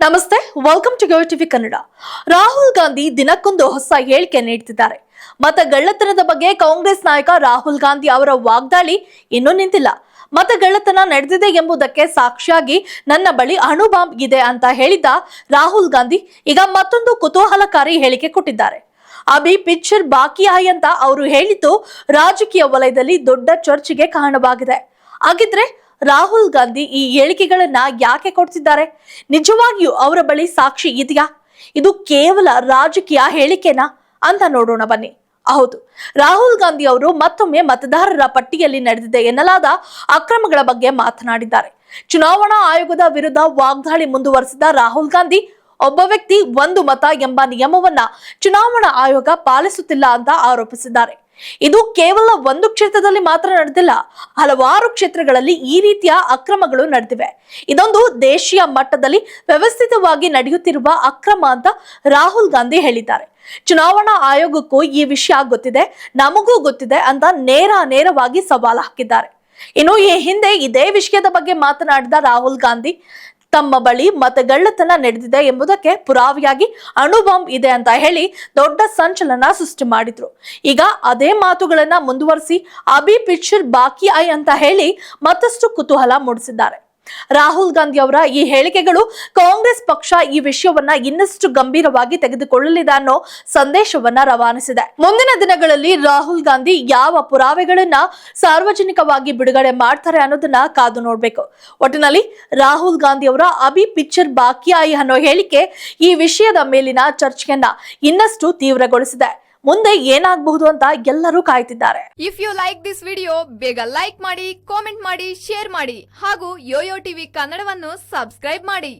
ನಮಸ್ತೆ welcome to TV Kannada Rahul Gandhi ದಿನಕ್ಕೊಂದು ಹೊಸ ಹೇಳಿಕೆ ನೀಡುತ್ತಿದ್ದಾರೆ ಮತಗಳ್ಳತನದ ಬಗ್ಗೆ ಕಾಂಗ್ರೆಸ್ ನಾಯಕ ರಾಹುಲ್ ಗಾಂಧಿ ಅವರ ವಾಗ್ದಾಳಿ ಇನ್ನೂ ನಿಂತಿಲ್ಲ. ಮತಗಳ್ಳತನ ನಡೆದಿದೆ ಎಂಬುದಕ್ಕೆ ಸಾಕ್ಷಿಯಾಗಿ ನನ್ನ ಬಳಿ ಅಣು ಬಾಂಬ್ ಇದೆ ಅಂತ ಹೇಳಿದ್ದ ರಾಹುಲ್ ಗಾಂಧಿ ಈಗ ಮತ್ತೊಂದು ಕುತೂಹಲಕಾರಿ ಹೇಳಿಕೆ ಕೊಟ್ಟಿದ್ದಾರೆ. ಅಭಿ ಪಿಕ್ಚರ್ ಬಾಕಿ ಆಯ್ ಅಂತ ಅವರು ಹೇಳಿದ್ದು ರಾಜಕೀಯ ವಲಯದಲ್ಲಿ ದೊಡ್ಡ ಚರ್ಚೆಗೆ ಕಾರಣವಾಗಿದೆ. ಹಾಗಿದ್ರೆ ರಾಹುಲ್ ಗಾಂಧಿ ಈ ಹೇಳಿಕೆಗಳನ್ನ ಯಾಕೆ ಕೊಡ್ತಿದ್ದಾರೆ? ನಿಜವಾಗಿಯೂ ಅವರ ಬಳಿ ಸಾಕ್ಷಿ ಇದೆಯಾ? ಇದು ಕೇವಲ ರಾಜಕೀಯ ಹೇಳಿಕೆನಾ? ಅಂತ ನೋಡೋಣ ಬನ್ನಿ. ಹೌದು, ರಾಹುಲ್ ಗಾಂಧಿ ಅವರು ಮತ್ತೊಮ್ಮೆ ಮತದಾರರ ಪಟ್ಟಿಯಲ್ಲಿ ನಡೆದಿದೆ ಎನ್ನಲಾದ ಅಕ್ರಮಗಳ ಬಗ್ಗೆ ಮಾತನಾಡಿದ್ದಾರೆ. ಚುನಾವಣಾ ಆಯೋಗದ ವಿರುದ್ಧ ವಾಗ್ದಾಳಿ ಮುಂದುವರೆಸಿದ ರಾಹುಲ್ ಗಾಂಧಿ, ಒಬ್ಬ ವ್ಯಕ್ತಿ ಒಂದು ಮತ ಎಂಬ ನಿಯಮವನ್ನ ಚುನಾವಣಾ ಆಯೋಗ ಪಾಲಿಸುತ್ತಿಲ್ಲ ಅಂತ ಆರೋಪಿಸಿದ್ದಾರೆ. ಇದು ಕೇವಲ ಒಂದು ಕ್ಷೇತ್ರದಲ್ಲಿ ಮಾತ್ರ ನಡೆದಿಲ್ಲ, ಹಲವಾರು ಕ್ಷೇತ್ರಗಳಲ್ಲಿ ಈ ರೀತಿಯ ಅಕ್ರಮಗಳು ನಡೆದಿವೆ. ಇದೊಂದು ದೇಶೀಯ ಮಟ್ಟದಲ್ಲಿ ವ್ಯವಸ್ಥಿತವಾಗಿ ನಡೆಯುತ್ತಿರುವ ಅಕ್ರಮ ಅಂತ ರಾಹುಲ್ ಗಾಂಧಿ ಹೇಳಿದ್ದಾರೆ. ಚುನಾವಣಾ ಆಯೋಗಕ್ಕೂ ಈ ವಿಷಯ ಗೊತ್ತಿದೆ, ನಮಗೂ ಗೊತ್ತಿದೆ ಅಂತ ನೇರ ನೇರವಾಗಿ ಸವಾಲು ಹಾಕಿದ್ದಾರೆ. ಇನ್ನು ಈ ಹಿಂದೆ ಇದೇ ವಿಷಯದ ಬಗ್ಗೆ ಮಾತನಾಡಿದ ರಾಹುಲ್ ಗಾಂಧಿ ತಮ್ಮ ಬಳಿ ಮತಗಳ್ಳತನ ನಡೆದಿದೆ ಎಂಬುದಕ್ಕೆ ಪುರಾವೆಯಾಗಿ ಅಣು ಬಾಂಬ್ ಇದೆ ಅಂತ ಹೇಳಿ ದೊಡ್ಡ ಸಂಚಲನ ಸೃಷ್ಟಿ ಮಾಡಿದ್ರು. ಈಗ ಅದೇ ಮಾತುಗಳನ್ನ ಮುಂದುವರಿಸಿ ಅಭಿ ಪಿಕ್ಚರ್ ಬಾಕಿ ಐ ಅಂತ ಹೇಳಿ ಮತ್ತಷ್ಟು ಕುತೂಹಲ ಮೂಡಿಸಿದ್ದಾರೆ. ರಾಹುಲ್ ಗಾಂಧಿ ಅವರ ಈ ಹೇಳಿಕೆಗಳು ಕಾಂಗ್ರೆಸ್ ಪಕ್ಷ ಈ ವಿಷಯವನ್ನ ಇನ್ನಷ್ಟು ಗಂಭೀರವಾಗಿ ತೆಗೆದುಕೊಳ್ಳಲಿದೆ ಅನ್ನೋ ಸಂದೇಶವನ್ನ ರವಾನಿಸಿದೆ. ಮುಂದಿನ ದಿನಗಳಲ್ಲಿ ರಾಹುಲ್ ಗಾಂಧಿ ಯಾವ ಪುರಾವೆಗಳನ್ನ ಸಾರ್ವಜನಿಕವಾಗಿ ಬಿಡುಗಡೆ ಮಾಡ್ತಾರೆ ಅನ್ನೋದನ್ನ ಕಾದು ನೋಡ್ಬೇಕು. ಒಟ್ಟಿನಲ್ಲಿ ರಾಹುಲ್ ಗಾಂಧಿ ಅವರ ಅಭಿ ಪಿಕ್ಚರ್ ಬಾಕಿ ಆಯಿ ಅನ್ನೋ ಹೇಳಿಕೆ ಈ ವಿಷಯದ ಮೇಲಿನ ಚರ್ಚೆಯನ್ನ ಇನ್ನಷ್ಟು ತೀವ್ರಗೊಳಿಸಿದೆ. ಮುಂದೆ ಏನಾಗಬಹುದು ಅಂತ ಎಲ್ಲರೂ ಕಾಯ್ತಿದ್ದಾರೆ. If you like this video ಬೇಗ ಲೈಕ್ ಮಾಡಿ ಕಾಮೆಂಟ್ ಮಾಡಿ ಶೇರ್ ಮಾಡಿ ಹಾಗೂ ಯೋಯೋ ಟಿವಿ ಕನ್ನಡವನ್ನು ಸಬ್ಸ್ಕ್ರೈಬ್ ಮಾಡಿ.